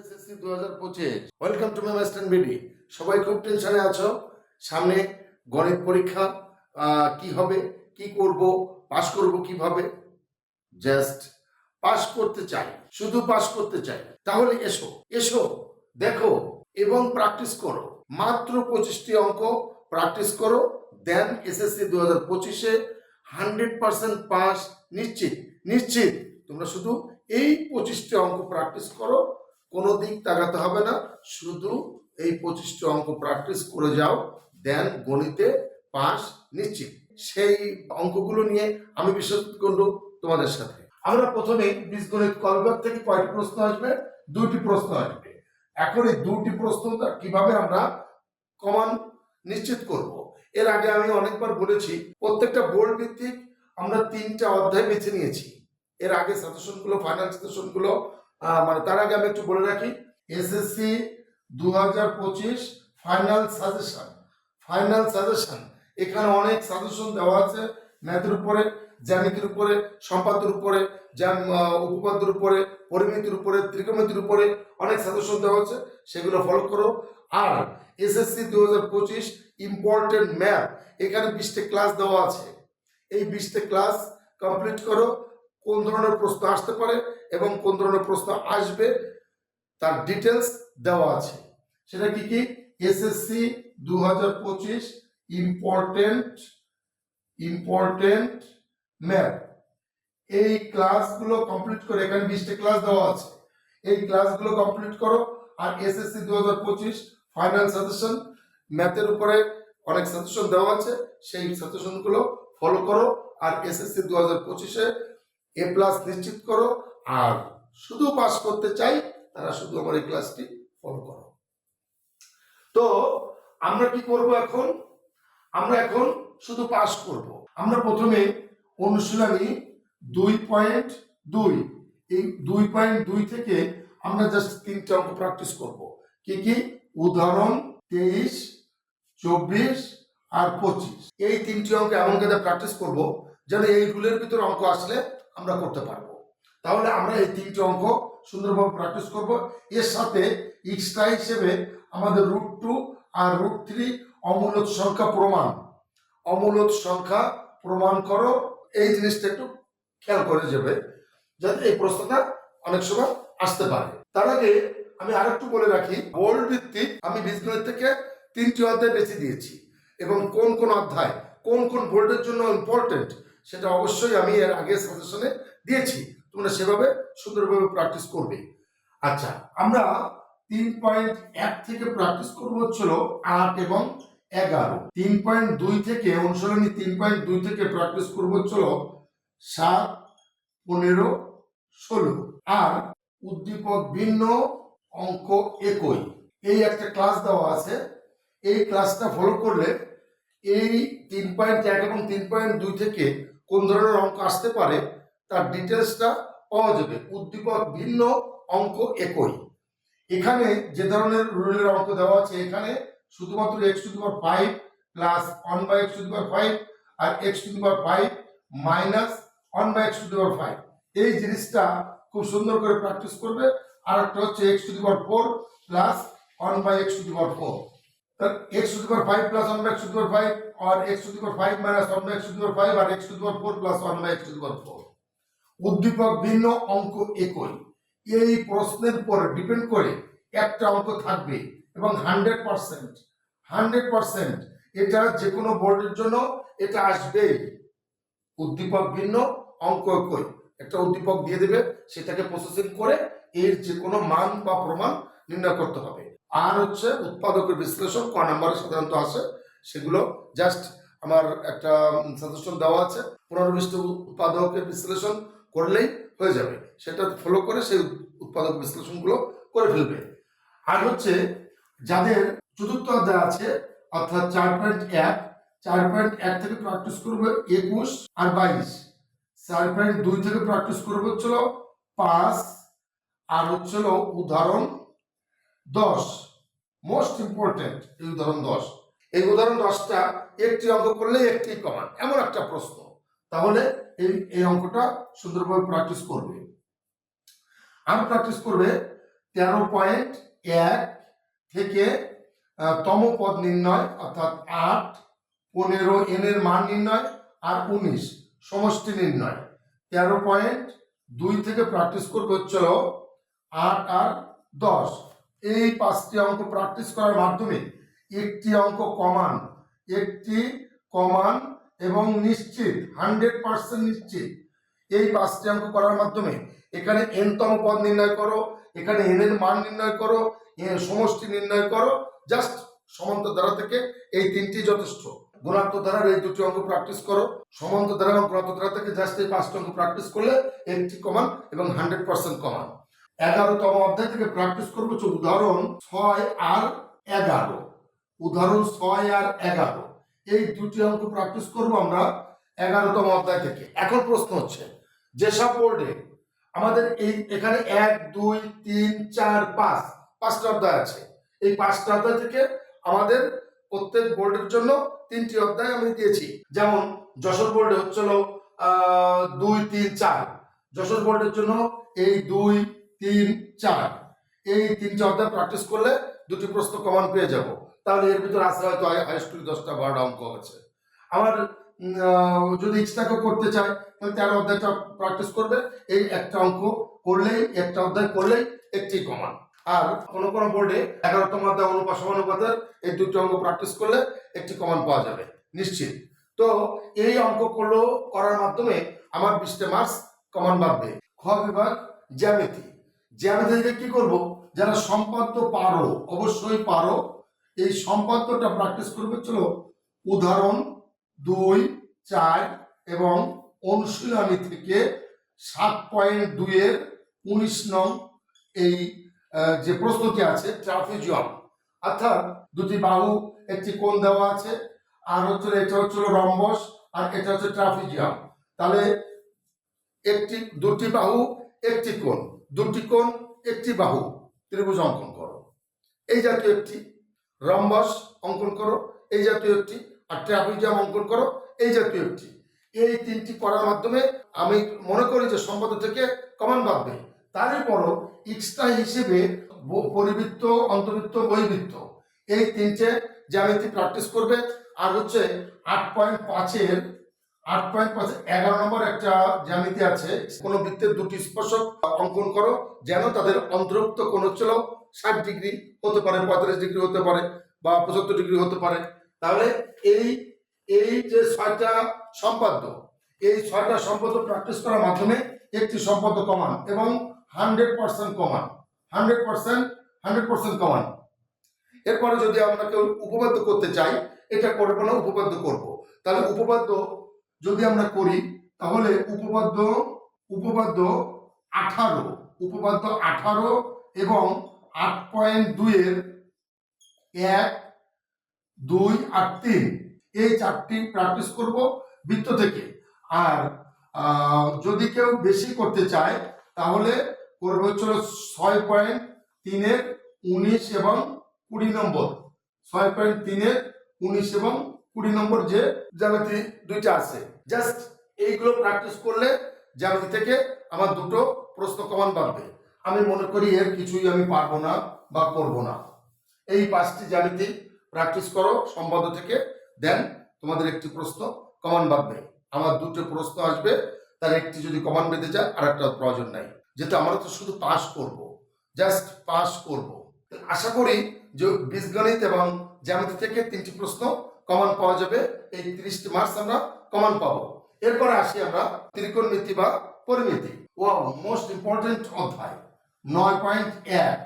SSC দু হাজার পঁচিশ। Welcome to my Western BD সবাই খুব টেনশনে আছো? সামনে গণিত পরীক্ষা কি হবে, কি করব পাস করব কীভাবে? জাস্ট পাস করতে চাই, শুধু পাস করতে চাই। তাহলে এসো এসো, দেখো এবং প্র্যাকটিস করো। মাত্র পঁচিশটি অঙ্ক প্র্যাকটিস করো দেন এসএসসি দু হাজার পঁচিশে হান্ড্রেড পার্সেন্ট পাস নিশ্চিত নিশ্চিত। তোমরা শুধু এই পঁচিশটি অঙ্ক প্র্যাকটিস করো কোনো দিক তাকাতে হবে না, শুধু এই পঁচিশটি অঙ্ক প্র্যাকটিস করে যাও দেন গণিতে পাস নিশ্চিত। সেই অঙ্কগুলো নিয়ে আমি বিশেষ করব তোমাদের সাথে। আমরা প্রথমে বীজগণিত কলবার থেকে কয়টি প্রশ্ন আসবে? দুইটি প্রশ্ন আসবে। এখন এই দুটি প্রশ্ন কীভাবে আমরা কমান নিশ্চিত করব? এর আগে আমি অনেকবার বলেছি, প্রত্যেকটা বোর্ড ভিত্তিক আমরা তিনটা অধ্যায় বেছে নিয়েছি। এর আগে সাজেশনগুলো ফাইনাল সাজেশনগুলো মানে তার আগে আমি একটু বলে রাখি এসএসসি দু হাজার পঁচিশ ফাইনাল সাজেশন ফাইনাল সাজেশন এখানে অনেক সাজেশন দেওয়া আছে ম্যাথের উপরে, জ্যামিতির উপরে সম্পাদের উপরে, জ্যাম উপপাদ্যের উপরে, পরিমিতির উপরে, ত্রিকোণমিতির উপরে অনেক সাজেশন দেওয়া আছে, সেগুলো ফলো করো। আর এসএসসি দু হাজার পঁচিশ ইম্পর্টেন্ট ম্যাথ এখানে বিশটা ক্লাস দেওয়া আছে। এই বিশটা ক্লাস কমপ্লিট করো, কোন ধরনের প্রশ্ন আসতে পারে এবং কোন ধরনের প্রশ্ন আসবে, তার ডিটেলস দেওয়া আছে। সেটা কি কি? এসএসসি দু হাজার পঁচিশ ইম্পর্টেন্ট ইম্পর্টেন্ট ম্যাপ এই ক্লাসগুলো কমপ্লিট করে, এখানে বিশটা ক্লাস দেওয়া আছে। এই ক্লাসগুলো কমপ্লিট করো, আর এসএসসি দু হাজার পঁচিশ ফাইনাল সাজেশন ম্যাথের উপরে অনেক সাজেশন দেওয়া আছে, সেই সাজেশনগুলো ফলো করো, আর এসএসসি দু হাজার পঁচিশে এ প্লাস নিশ্চিত করো আর শুধু পাস করতে চাই, তারা শুধু আমার এই ক্লাসটি ফলো করো। তো আমরা কি করব এখন? আমরা এখন শুধু পাস করব। আমরা প্রথমে অনুশীলনী দুই পয়েন্ট দুই, এই দুই পয়েন্ট দুই থেকে আমরা জাস্ট তিনটে অঙ্ক প্র্যাকটিস করব। কি কি? উদাহরণ তেইশ, চব্বিশ আর পঁচিশ। এই তিনটি অঙ্ক এমন কাজে প্র্যাকটিস করব যেন এই রুলের ভিতরে অঙ্ক আসলে আমরা করতে পারব। তাহলে আমরা এই তিনটি অঙ্ক সুন্দরভাবে প্র্যাকটিস করব। এর সাথে এক্সট্রা হিসেবে আমাদের রুট টু আর রুট থ্রি অমূলত সংখ্যা প্রমাণ। অমূলত সংখ্যা প্রমাণ করো। এই জিনিসটা একটু খেয়াল করে যাবে, যাতে এই প্রশ্নটা অনেক সময় আসতে পারে। তার আগে আমি আরেকটু বলে রাখি বোল্ড ভিত্তিক আমি বীজগণিত থেকে তিনটি অধ্যায় বেছে দিয়েছি এবং কোন কোন অধ্যায়, কোন কোন বোল্ডের জন্য ইম্পর্টেন্ট সেটা অবশ্যই আমি এর আগে সাজেশনে দিয়েছি। তোমরা সেভাবে সুন্দরভাবে প্র্যাকটিস করবে। আচ্ছা আমরা তিন পয়েন্ট এক থেকে প্র্যাকটিস করব হচ্ছিল আট এবং এগারো। তিন পয়েন্ট দুই থেকে অনুসরণী তিন পয়েন্ট দুই থেকে প্র্যাকটিস করব হচ্ছিল সাত, পনেরো, ষোলো। আর উদ্দীপক ভিন্ন অঙ্ক একই। এই একটা ক্লাস দেওয়া আছে। এই ক্লাসটা ফলো করলে এই তিন পয়েন্ট এক এবং তিন পয়েন্ট দুই থেকে কোন ধরনের অঙ্ক আসতে পারে তার ডিটেলসটা পাওয়া যাবে উদ্দীপক ভিন্ন অঙ্ক একই এখানে যে ধরনের রুলের অঙ্ক দেওয়া আছে এখানে শুধুমাত্র x to the power five plus one by x to the power five R x to the power five minus one by x to the power five এই জিনিসটা খুব সুন্দর করে প্র্যাকটিস করবে আর একটা হচ্ছে x to the power four plus one by x to the power four x to the power 5 plus 1 by x to the power 5 or x to the power 5 minus 1 by x to the power 5 or x to the power 4 plus 1 by x to the power 4 উদ্দীপক ভিন্ন অঙ্ক একই। এই প্রশ্নের উপর depend করে একটা অঙ্ক থাকবে এবং হান্ড্রেড পার্সেন্ট হান্ড্রেড পার্সেন্ট এটা যে কোনো বোর্ডের জন্য এটা আসবে। উদ্দীপক ভিন্ন, অঙ্ক একই। একটা উদ্দীপক দিয়ে দেবে, সেটাকে প্রসেসিং করে এর যে কোনো মান বা প্রমাণ নির্ণয় করতে হবে। আর হচ্ছে উৎপাদকের বিশ্লেষণ, ক নাম্বারে সাধারণত আসে, সেগুলো জাস্ট আমার একটা সাজেশন দেওয়া আছে। পুনর্বিষ্ট উৎপাদকের বিশ্লেষণ করলেই হয়ে যাবে। সেটা ফলো করে সেই উৎপাদক বিশ্লেষণগুলো করে ফেলবে। আর হচ্ছে যাদের চতুর্থ অধ্যায় আছে, অর্থাৎ চার পয়েন্ট এক, চার পয়েন্ট এক থেকে প্র্যাকটিস করবে একুশ আর বাইশ। চার পয়েন্ট দুই থেকে প্র্যাকটিস করবে হচ্ছিল পাঁচ আর হচ্ছিল উদাহরণ দশ। মোস্ট ইম্পর্টেন্ট এই উদাহরণ দশ। এই উদাহরণ দশটা একটি অঙ্ক করলে একটি কমান এমন একটা প্রশ্ন। তাহলে এই এই অঙ্কটা সুন্দরভাবে প্র্যাকটিস করবে। আর প্র্যাকটিস করবে তেরো পয়েন্ট এক থেকে তম পদ নির্ণয়, অর্থাৎ আট, পনেরো এন এর মান নির্ণয় আর উনিশ সমষ্টি নির্ণয়। তেরো পয়েন্ট দুই থেকে প্র্যাকটিস করবে হচ্ছিল আট আর দশ। এই পাঁচটি অঙ্ক প্র্যাকটিস করার মাধ্যমে একটি অঙ্ক কমান, একটি কমান এবং নিশ্চিত, হান্ড্রেড পার্সেন্ট নিশ্চিত এই পাঁচটি অঙ্ক করার মাধ্যমে এখানে এনতম পদ নির্ণয় করো, এখানে এন এর মান নির্ণয় করো সমষ্টি নির্ণয় করো জাস্ট সমান্ত ধারা থেকে এই তিনটি যথেষ্ট। গুণাত্ম ধারার এই দুটি অঙ্ক প্র্যাকটিস করো, সমান্ত ধারা এবং গুণাত্ম ধারা থেকে জাস্ট এই পাঁচটি অঙ্ক প্র্যাকটিস করলে একটি কমান এবং হান্ড্রেড পার্সেন্ট কমান এগারোতম অধ্যায় থেকে প্র্যাকটিস করব উদাহরণ ছয় আর এগারো। উদাহরণ ছয় আর এগারো। এই দুটি অঙ্ক প্র্যাকটিস করব আমরা এগারোতম অধ্যায় থেকে। এখন প্রশ্ন হচ্ছে, যেসব বোর্ডে আমাদের এই এখানে এক, দুই, তিন, চার, পাঁচ, পাঁচটা অধ্যায় আছে, এই পাঁচটা অধ্যায় থেকে আমাদের প্রত্যেক বোর্ডের জন্য তিনটি অধ্যায় আমি দিয়েছি। যেমন, যশোর বোর্ডে হচ্ছিল দুই, তিন, চার। যশোর বোর্ডের জন্য এই দুই, তিন, চার। এই তিনটি অধ্যায় প্র্যাকটিস করলে দুটি প্রশ্ন কমন পেয়ে যাব। তাহলে এর ভিতরে আসলে হয়তো হাইস্কুল দশটা বারোটা অঙ্ক আছে। আহ, যদি ইচ্ছাকে করতে চায় তাহলে তেরো অধ্যায়টা প্র্যাকটিস করবে। এই একটা অঙ্ক করলেই একটা অধ্যায় করলেই একটি কমান আর কোনো কোনো বোর্ডে এগারোতম অধ্যায় অনুপাত এই দুটি অঙ্ক প্র্যাকটিস করলে একটি কমান পাওয়া যাবে। নিশ্চিত। তো এই অঙ্ক করল করার মাধ্যমে আমার বিশটা মার্কস কমান বাড়বে। খ বিভাগ জ্যামিতি। জ্যামিতি থেকে কি করব? যারা সম্পাদ্য পারো অবশ্যই পারো। এই সম্পাদ্যটা প্র্যাকটিস করবে চলো উদাহরণ দুই, চার এবং অনুশীলনী থেকে সাত পয়েন্ট দুইয়ের উনিশ নং এই যে প্রস্তুতি আছে ট্রাফিজিয়াম অর্থাৎ দুটি বাহু, একটি কোণ দেওয়া আছে, আর হচ্ছে এটা হচ্ছিল রম্বস, আর এটা হচ্ছে ট্রাফিজিয়াম তাহলে একটি, দুটি বাহু, একটি কোণ। দুটি কোণ, একটি বাহু। ত্রিভুজ অঙ্কন করো। এই জাতীয় একটি রম্বস অঙ্কন করো। এই জাতীয় একটি। আর ট্রাফিজিয়াম অঙ্কন করো। এই জাতীয় একটি। এই তিনটি করার মাধ্যমে আমি মনে করি যে সম্পদ থেকে কমান বাঁধবে। তারপরও এক্সট্রা হিসেবে পরিবৃত্ত, অন্তর্বৃত্ত, বহিবৃত্ত। এই তিনটে জ্যামিতি প্র্যাকটিস করবে। আর হচ্ছে আট পয়েন্ট পাঁচের আট পয়েন্ট পাঁচের এগারো নম্বর একটা জ্যামিতি আছে। কোনো বৃত্তের দুটি স্পর্শক অঙ্কন করো, যেন তাদের অন্তর্ভুক্ত কোন হচ্ছিল ষাট ডিগ্রি হতে পারে, পঁয়তাল্লিশ ডিগ্রি হতে পারে বা পঁচাত্তর ডিগ্রি হতে পারে। তাহলে এই এই যে ছয়টা সম্পাদ্য, এই ছয়টা সম্পাদ্য প্র্যাকটিস করার মাধ্যমে একটি সম্পাদ্য কমান এবং hundred percent common hundred percent hundred percent common এরপরে যদি আমরা কেউ উপপাদ্য করতে চাই, এটা করব না, উপপাদ্য করব। তাহলে উপপাদ্য যদি আমরা করি, তাহলে উপপাদ্য উপপাদ্য আঠারো উপপাদ্য আঠারো এবং আট পয়েন্ট দুইয়ের এক, দুই আর তিন, এই চারটি প্র্যাকটিস করব বৃত্ত থেকে। আর যদি কেউ বেশি করতে চায়, তাহলে করবে হচ্ছিল ছয় পয়েন্ট তিনের উনিশ এবং কুড়ি নম্বর। ছয় পয়েন্ট তিনের উনিশ এবং কুড়ি নম্বর যে জ্যামিতি দুইটা আছে। জাস্ট এইগুলো প্র্যাকটিস করলে জ্যামিতি থেকে আমার দুটো প্রশ্ন কমান বাড়বে। আমি মনে করি এর কিছুই আমি পারব না বা করব না। এই পাঁচটি জ্যামিতি প্র্যাকটিস করো সম্বাদ থেকে দেন তোমাদের একটি প্রশ্ন কমান বাড়বে। আমার দুটো প্রশ্ন আসবে, তার একটি যদি কমান বেঁধে যায় আর একটা প্রয়োজন নাই। যেটা আমরা তো শুধু পাস করব। জাস্ট পাস করব। আশা করি যে বীজগণিত এবং জ্যামিতি থেকে তিনটি প্রশ্ন কমন পাওয়া যাবে। এই তিরিশটি মার্কস আমরা কমন পাবো। এরপরে আসি আমরা ত্রিকোণমিতি বা পরিমিতি। ও মোস্ট ইম্পর্টেন্ট অধ্যায়। নয় পয়েন্ট এক,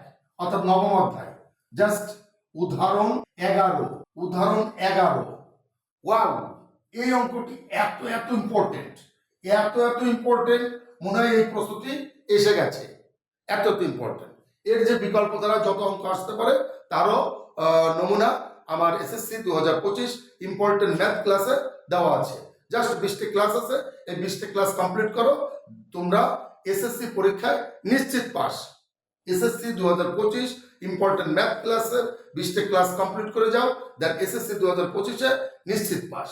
অর্থাৎ নবম অধ্যায়। জাস্ট উদাহরণ এগারো উদাহরণ এগারো। ওয়াও এই অঙ্কটি এত এত ইম্পর্টেন্ট এত এত ইম্পর্টেন্ট মনে হয় এই প্রস্তুতি এসে গেছে। এত এত ইম্পর্টেন্ট এর যে বিকল্প দ্বারা যত অঙ্ক আসতে পারে, তারও নমুনা আমার এসএসসি দু হাজার পঁচিশ ইম্পর্টেন্ট ম্যাথ ক্লাসে দেওয়া আছে। জাস্ট বিশটি ক্লাস আছে, এই বিশটি ক্লাস কমপ্লিট করো, তোমরা এসএসসি পরীক্ষায় নিশ্চিত পাস। এসএসসি দু হাজার পঁচিশ ইম্পর্টেন্ট ম্যাথ ক্লাসের বিশটি ক্লাস কমপ্লিট করে যাও দেন এসএসসি দু হাজার পঁচিশে নিশ্চিত পাস।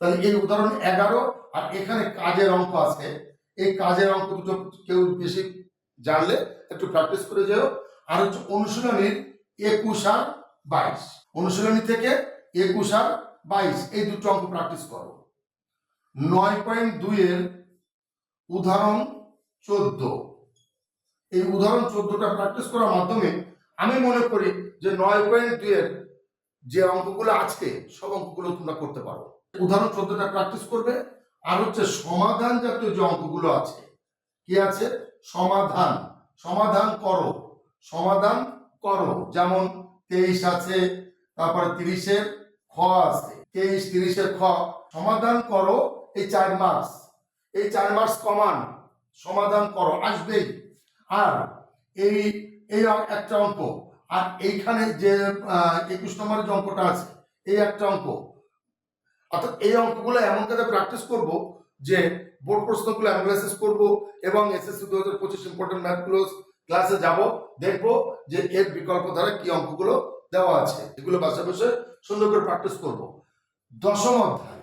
তাহলে এই উদাহরণ এগারো, আর এখানে কাজের অঙ্ক আছে। এই কাজের অঙ্ক দুটো কেউ বেশি জানলে একটু প্র্যাকটিস করে যেও। আর হচ্ছে অনুশীলনীর একুশ আর বাইশ। অনুশীলনী থেকে একুশ আর বাইশ, এই দুটো অঙ্ক প্র্যাকটিস করো। নয় পয়েন্ট দুইয়ের উদাহরণ চোদ্দ। এই উদাহরণ চোদ্দটা প্র্যাকটিস করার মাধ্যমে আমি মনে করি যে নয় পয়েন্ট দুইয়ের যে অঙ্কগুলো আছে, সব অঙ্কগুলো তোমরা করতে পারো। উদাহরণ চোদ্দটা প্র্যাকটিস করবে, আর হচ্ছে সমাধান জাতীয় যে অঙ্কগুলো আছে, কি আছে? সমাধান। সমাধান করো। সমাধান করো। যেমন তেইশ আছে তারপরে তিরিশের খ আছে। তেইশ, তিরিশের খ। সমাধান করো এই চার মার্কস এই চার মার্কস কমান সমাধান করো, আসবেই। আর এই এই একটা অঙ্ক। আর এইখানে যে একুশ নম্বরের যে অঙ্কটা আছে, এই একটা অঙ্ক। অর্থাৎ এই অঙ্কগুলো এমন কাজে প্র্যাকটিস করব যে বোর্ড প্রশ্নগুলো অ্যানালাইসিস করব এবং এসএসসি দু হাজার পঁচিশ ইম্পর্টেন্ট ম্যাথগুলো ক্লাসে যাব, দেখব যে এর বিকল্প ধারা কি অঙ্কগুলো দেওয়া আছে। এগুলো বাসা বসে সুন্দর করে প্র্যাকটিস করব। দশম অধ্যায়।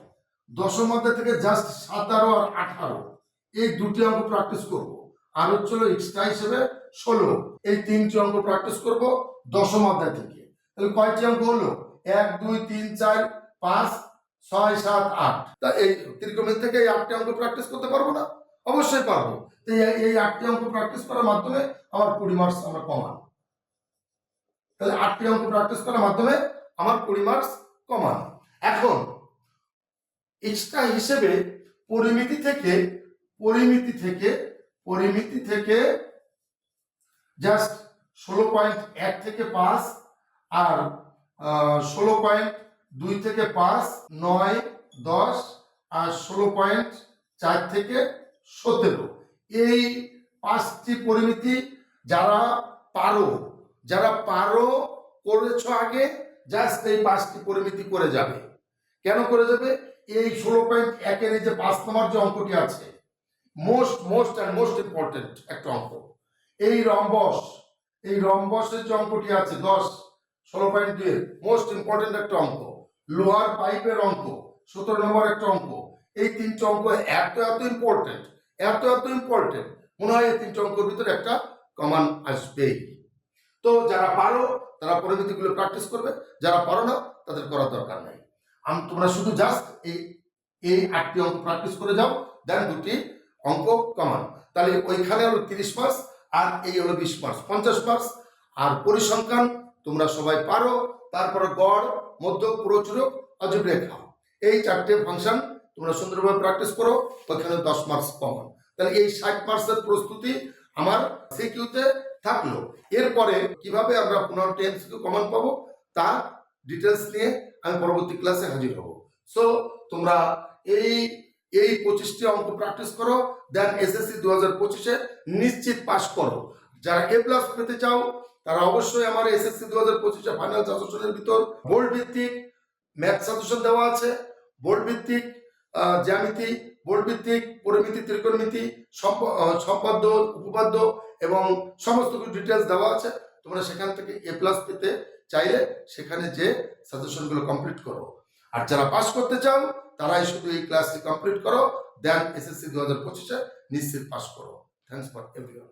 দশম অধ্যায় থেকে জাস্ট সাতারো আর আঠারো। এই দুটি অঙ্ক প্র্যাকটিস করব। আর হচ্ছিল এক্সট্রা হিসেবে ষোলো। এই তিনটি অঙ্ক প্র্যাকটিস করব দশম অধ্যায় থেকে। তাহলে কয়টি অঙ্ক হলো? এক, দুই, তিন, চার, পাঁচ, ছয়, সাত, আট। তা এই ত্রিকোণের থেকে এই আটটি অঙ্ক প্র্যাকটিস করতে পারব না? অবশ্যই পারব। এই- আটটি অঙ্ক প্র্যাকটিস করার মাধ্যমে আমার কুড়ি মার্কস আমরা কমান তাহলে আটটি অঙ্ক প্র্যাকটিস করার মাধ্যমে আমার কুড়ি মার্কস কমান। এখন এক্সট্রা হিসেবে পরিমিতি থেকে পরিমিতি থেকে পরিমিতি থেকে জাস্ট ষোলো পয়েন্ট এক থেকে পাঁচ আর ষোলো পয়েন্ট দুই থেকে পাঁচ, নয়, দশ আর ষোলো পয়েন্ট চার থেকে সতেরো। এই পাঁচটি পরিমিতি যারা পারো যারা পারো করেছ আগে জাস্ট এই পাঁচটি পরিমিতি করে যাবে। কেন করে যাবে? এই ষোলো পয়েন্ট একের এই যে পাঁচ নম্বর যে অঙ্কটি আছে most most and most important একটা অঙ্ক। এই রম্বস, এই রম্বসের যে অঙ্কটি আছে, দশ, ষোলো পয়েন্ট দুই মোস্ট ইম্পর্টেন্ট একটা অঙ্ক। লোহার পাইপের অঙ্ক, সতেরো নম্বর একটা অঙ্ক। এই তিনটে অঙ্ক এত এত ইম্পর্টেন্ট এত এত ইম্পর্টেন্ট মনে হয় এই তিনটে অঙ্কের ভিতরে একটা কমান আসবেই। তো যারা পারো, তারা পরিমিতিগুলো প্র্যাকটিস করবে। যারা পারো না, তাদের করার দরকার নাই। আমি, তোমরা শুধু জাস্ট এই এই আটটি অঙ্ক প্র্যাকটিস করে যাও দেন দুটি অঙ্ক কমান তাহলে ওইখানে হলো তিরিশ মার্কস আর এই হলো বিশ মার্কস পঞ্চাশ মার্কস আর পরিসংখ্যান, তোমরা সবাই পারো, তারপরে গড়, মধ্য পুরোচুরক অজীব এই চারটে ফাংশন তোমরা সুন্দরভাবে প্র্যাকটিস করো, ওইখানে দশ মার্কস কমন তাহলে এই ষাট মার্কসের প্রস্তুতি আমার সিকিউতে থাকল। এরপরে কীভাবে আমরা পুনর টেন সিকিউ কমন পাবো তার ডিটেলস নিয়ে আমি পরবর্তী ক্লাসে হাজির হব। সো তোমরা এই এই পঁচিশটি অঙ্ক প্র্যাকটিস করো দেন এসএসসি দু হাজার পঁচিশে নিশ্চিত পাশ করো। যারা এ প্লাস পেতে চাও, তারা অবশ্যই আমার এসএসসি দু হাজার পঁচিশে ফাইনাল সাজেশনের ভিতর বোর্ড ভিত্তিক ম্যাথ সাজেশন দেওয়া আছে। বোর্ড ভিত্তিক জ্যামিতি বোর্ড ভিত্তিক, পরিমিতি, ত্রিকোণমিতি সম্পাদ্য, উপপাদ্য এবং সমস্ত কিছু ডিটেলস দেওয়া আছে। তোমরা সেখান থেকে এ প্লাস পেতে চাইলে সেখানে যে সাজেশনগুলো কমপ্লিট করো। আর যারা পাস করতে চাও, তারাই শুধু এই ক্লাসটি কমপ্লিট করো দেন এসএসসি দু হাজার পঁচিশে নিশ্চিত পাস করো। Thanks for everyone